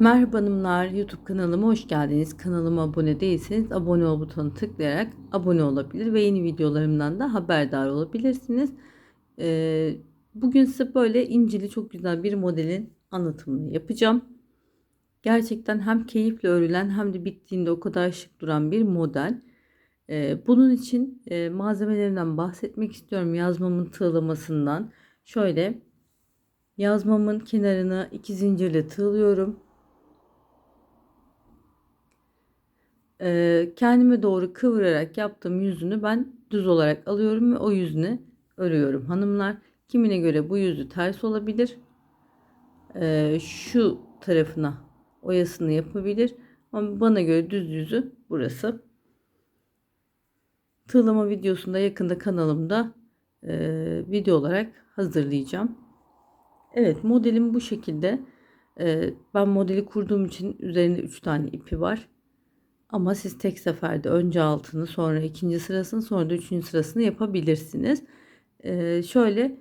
Merhaba hanımlar, YouTube kanalıma hoş geldiniz. Kanalıma abone değilseniz abone ol butonuna tıklayarak abone olabilir ve yeni videolarımdan da haberdar olabilirsiniz. Ee, bugün size böyle incili çok güzel bir modelin anlatımını yapacağım. Gerçekten hem keyifle örülen hem de bittiğinde o kadar şık duran bir model. Ee, bunun için e, malzemelerinden bahsetmek istiyorum. Yazmamın tığlamasından. Şöyle yazmamın kenarını iki zincirle tığlıyorum. Ee, kendime doğru kıvırarak yaptığım yüzünü ben düz olarak alıyorum ve o yüzünü örüyorum hanımlar. Kimine göre bu yüzü ters olabilir. Ee, şu tarafına oyasını yapabilir. Ama bana göre düz yüzü burası. Tığlama videosunda yakında kanalımda e, video olarak hazırlayacağım. Evet modelim bu şekilde. E, ben modeli kurduğum için üzerinde 3 tane ipi var. Ama siz tek seferde önce altını sonra ikinci sırasını sonra da üçüncü sırasını yapabilirsiniz. Ee, şöyle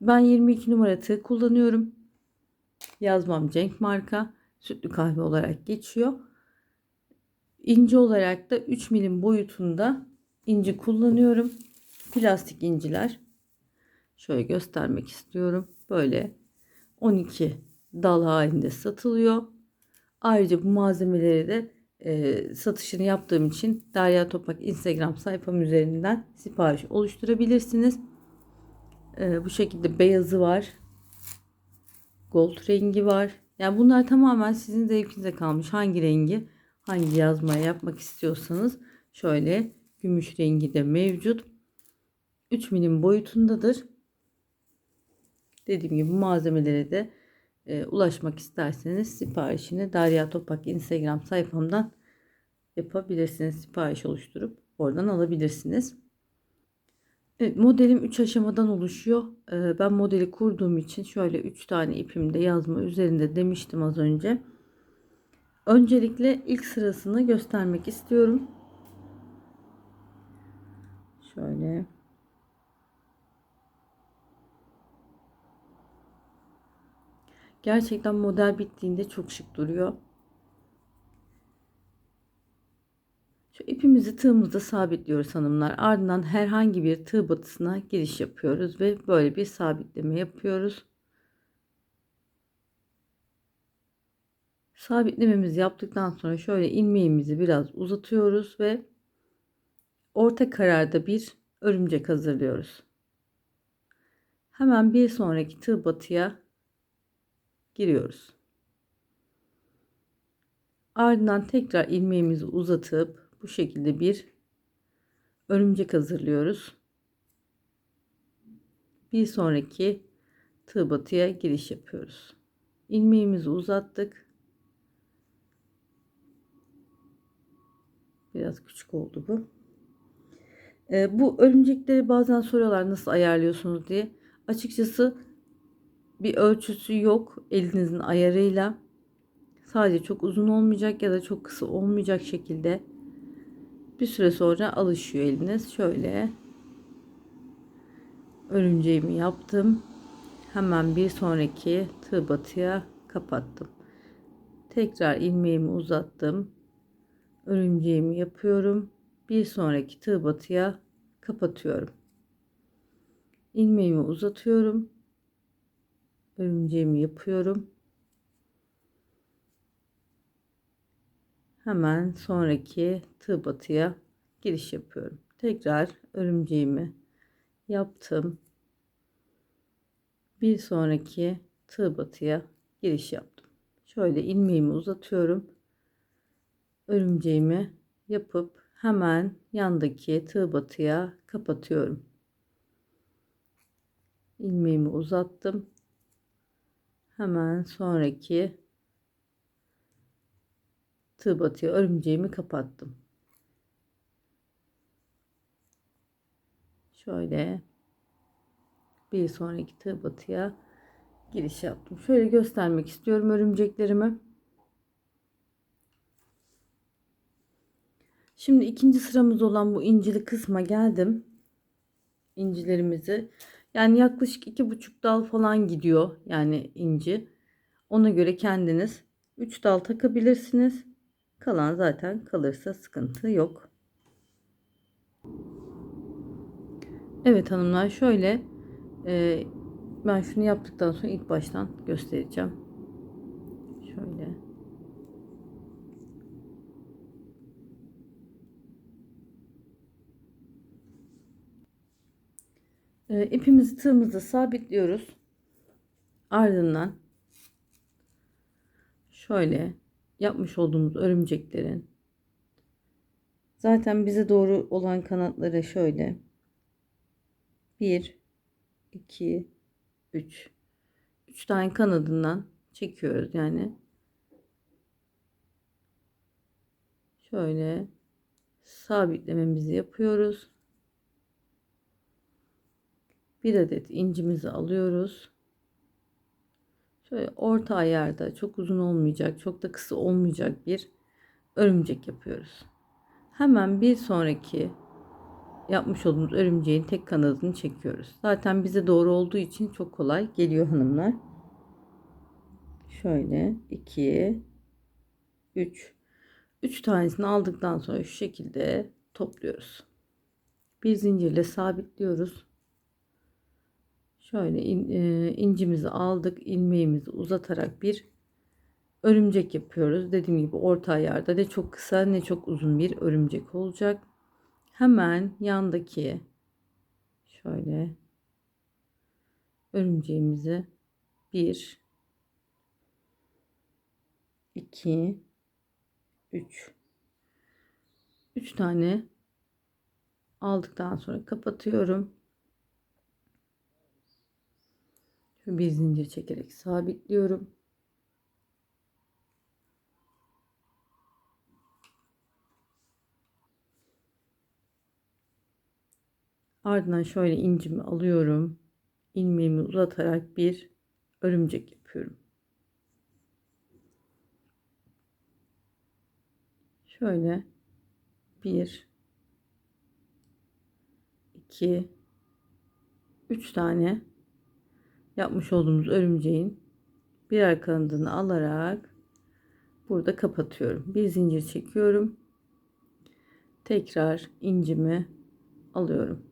ben 22 numara tığ kullanıyorum. Yazmam Cenk marka. Sütlü kahve olarak geçiyor. İnci olarak da 3 milim boyutunda inci kullanıyorum. Plastik inciler. Şöyle göstermek istiyorum. Böyle 12 dal halinde satılıyor. Ayrıca bu malzemeleri de e, satışını yaptığım için Derya Topak Instagram sayfam üzerinden sipariş oluşturabilirsiniz. E, bu şekilde beyazı var. Gold rengi var. Yani bunlar tamamen sizin zevkinize kalmış. Hangi rengi, hangi yazmaya yapmak istiyorsanız şöyle gümüş rengi de mevcut. 3 milim boyutundadır. Dediğim gibi malzemeleri de e, ulaşmak isterseniz siparişini Derya Topak Instagram sayfamdan yapabilirsiniz. Sipariş oluşturup oradan alabilirsiniz. Evet, modelim 3 aşamadan oluşuyor. E, ben modeli kurduğum için şöyle 3 tane ipimde yazma üzerinde demiştim az önce. Öncelikle ilk sırasını göstermek istiyorum. Şöyle Gerçekten model bittiğinde çok şık duruyor. Şu ipimizi tığımızda sabitliyoruz hanımlar. Ardından herhangi bir tığ batısına giriş yapıyoruz ve böyle bir sabitleme yapıyoruz. Sabitlememizi yaptıktan sonra şöyle ilmeğimizi biraz uzatıyoruz ve orta kararda bir örümcek hazırlıyoruz. Hemen bir sonraki tığ batıya giriyoruz. Ardından tekrar ilmeğimizi uzatıp bu şekilde bir örümcek hazırlıyoruz. Bir sonraki tığ batıya giriş yapıyoruz. İlmeğimizi uzattık. Biraz küçük oldu bu. Ee, bu örümcekleri bazen soruyorlar nasıl ayarlıyorsunuz diye. Açıkçası bir ölçüsü yok elinizin ayarıyla. Sadece çok uzun olmayacak ya da çok kısa olmayacak şekilde bir süre sonra alışıyor eliniz. Şöyle örümceğimi yaptım. Hemen bir sonraki tığ batıya kapattım. Tekrar ilmeğimi uzattım. Örümceğimi yapıyorum. Bir sonraki tığ batıya kapatıyorum. İlmeğimi uzatıyorum örümceğimi yapıyorum. Hemen sonraki tığ batıya giriş yapıyorum. Tekrar örümceğimi yaptım. Bir sonraki tığ batıya giriş yaptım. Şöyle ilmeğimi uzatıyorum. Örümceğimi yapıp hemen yandaki tığ batıya kapatıyorum. ilmeğimi uzattım hemen sonraki tığ batıya örümceğimi kapattım. Şöyle bir sonraki tığ batıya giriş yaptım. Şöyle göstermek istiyorum örümceklerimi. Şimdi ikinci sıramız olan bu incili kısma geldim. İncilerimizi yani yaklaşık iki buçuk dal falan gidiyor yani inci. Ona göre kendiniz 3 dal takabilirsiniz. Kalan zaten kalırsa sıkıntı yok. Evet hanımlar şöyle ben şunu yaptıktan sonra ilk baştan göstereceğim. Şöyle. E, ipimizi tığımızda sabitliyoruz. Ardından şöyle yapmış olduğumuz örümceklerin zaten bize doğru olan kanatları şöyle. 1 2 3 3 tane kanadından çekiyoruz yani. Şöyle sabitlememizi yapıyoruz bir adet incimizi alıyoruz şöyle orta ayarda çok uzun olmayacak çok da kısa olmayacak bir örümcek yapıyoruz hemen bir sonraki yapmış olduğumuz örümceğin tek kanadını çekiyoruz. Zaten bize doğru olduğu için çok kolay geliyor hanımlar. Şöyle 2 3 3 tanesini aldıktan sonra şu şekilde topluyoruz. Bir zincirle sabitliyoruz. Şöyle in, e, incimizi aldık, ilmeğimizi uzatarak bir örümcek yapıyoruz. Dediğim gibi orta ayarda ne çok kısa ne çok uzun bir örümcek olacak hemen yandaki şöyle örümceğimizi 1 2 3 3 tane aldıktan sonra kapatıyorum. Bir zincir çekerek sabitliyorum. Ardından şöyle incimi alıyorum. ilmeğimi uzatarak bir örümcek yapıyorum. Şöyle bir iki üç tane yapmış olduğumuz örümceğin birer kanadını alarak burada kapatıyorum. Bir zincir çekiyorum. Tekrar incimi alıyorum.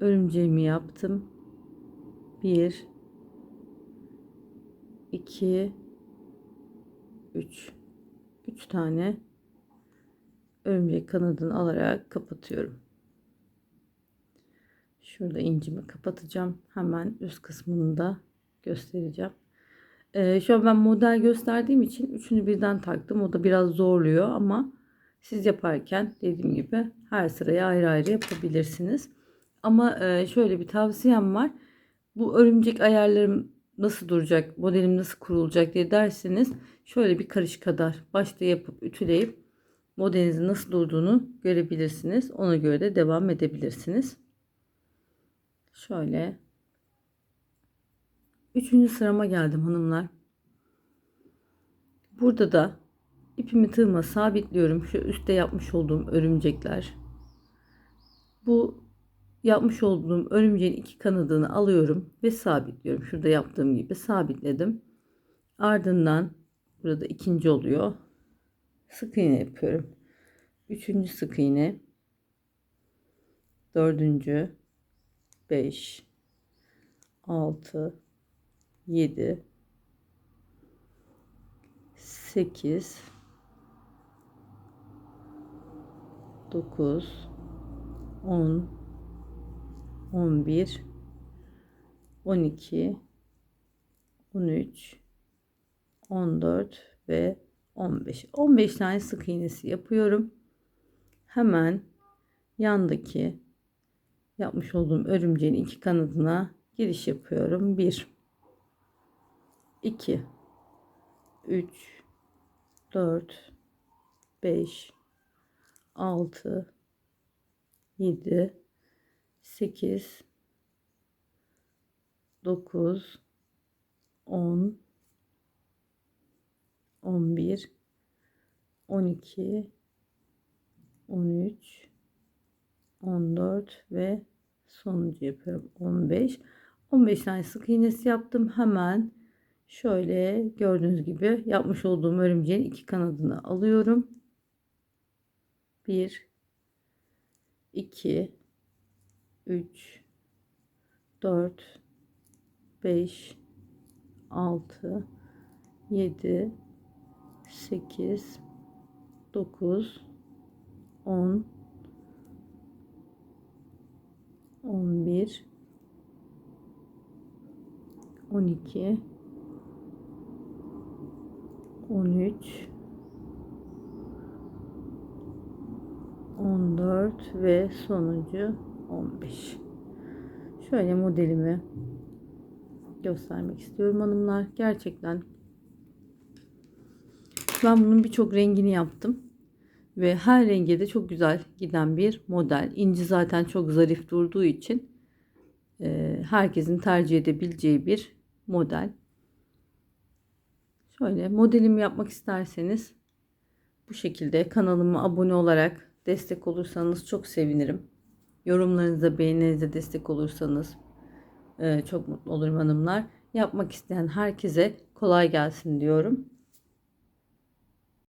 örümceğimi yaptım. 1 2 3 3 tane örümcek kanadını alarak kapatıyorum. Şurada incimi kapatacağım. Hemen üst kısmını da göstereceğim. Ee, şu an ben model gösterdiğim için üçünü birden taktım. O da biraz zorluyor ama siz yaparken dediğim gibi her sıraya ayrı ayrı yapabilirsiniz. Ama e, şöyle bir tavsiyem var. Bu örümcek ayarlarım nasıl duracak, modelim nasıl kurulacak diye derseniz şöyle bir karış kadar başta yapıp ütüleyip modelinizin nasıl durduğunu görebilirsiniz. Ona göre de devam edebilirsiniz. Şöyle. Üçüncü sırama geldim hanımlar. Burada da ipimi tığıma sabitliyorum. Şu üstte yapmış olduğum örümcekler. Bu yapmış olduğum örümceğin iki kanadını alıyorum ve sabitliyorum. Şurada yaptığım gibi sabitledim. Ardından burada ikinci oluyor. Sık iğne yapıyorum. Üçüncü sık iğne. Dördüncü. Beş. Altı. Yedi. Sekiz. Dokuz. On. 11 12 13 14 ve 15 15 tane sık iğnesi yapıyorum hemen yandaki yapmış olduğum örümceğin iki kanadına giriş yapıyorum. 1 2 3 4 5 6 7 8 9 10 11 12 13 14 ve sonuncu yapıyorum 15 15 tane sık iğnesi yaptım. Hemen şöyle gördüğünüz gibi yapmış olduğum örümceğin iki kanadını alıyorum. 1 2 3 4 5 6 7 8 9 10 11 12 13 14 ve sonuncu 15 şöyle modelimi göstermek istiyorum hanımlar. Gerçekten ben bunun birçok rengini yaptım ve her renge de çok güzel giden bir model inci zaten çok zarif durduğu için e, herkesin tercih edebileceği bir model şöyle modelimi yapmak isterseniz bu şekilde kanalıma abone olarak destek olursanız çok sevinirim. Yorumlarınıza, beğeninize destek olursanız e, çok mutlu olurum hanımlar. Yapmak isteyen herkese kolay gelsin diyorum.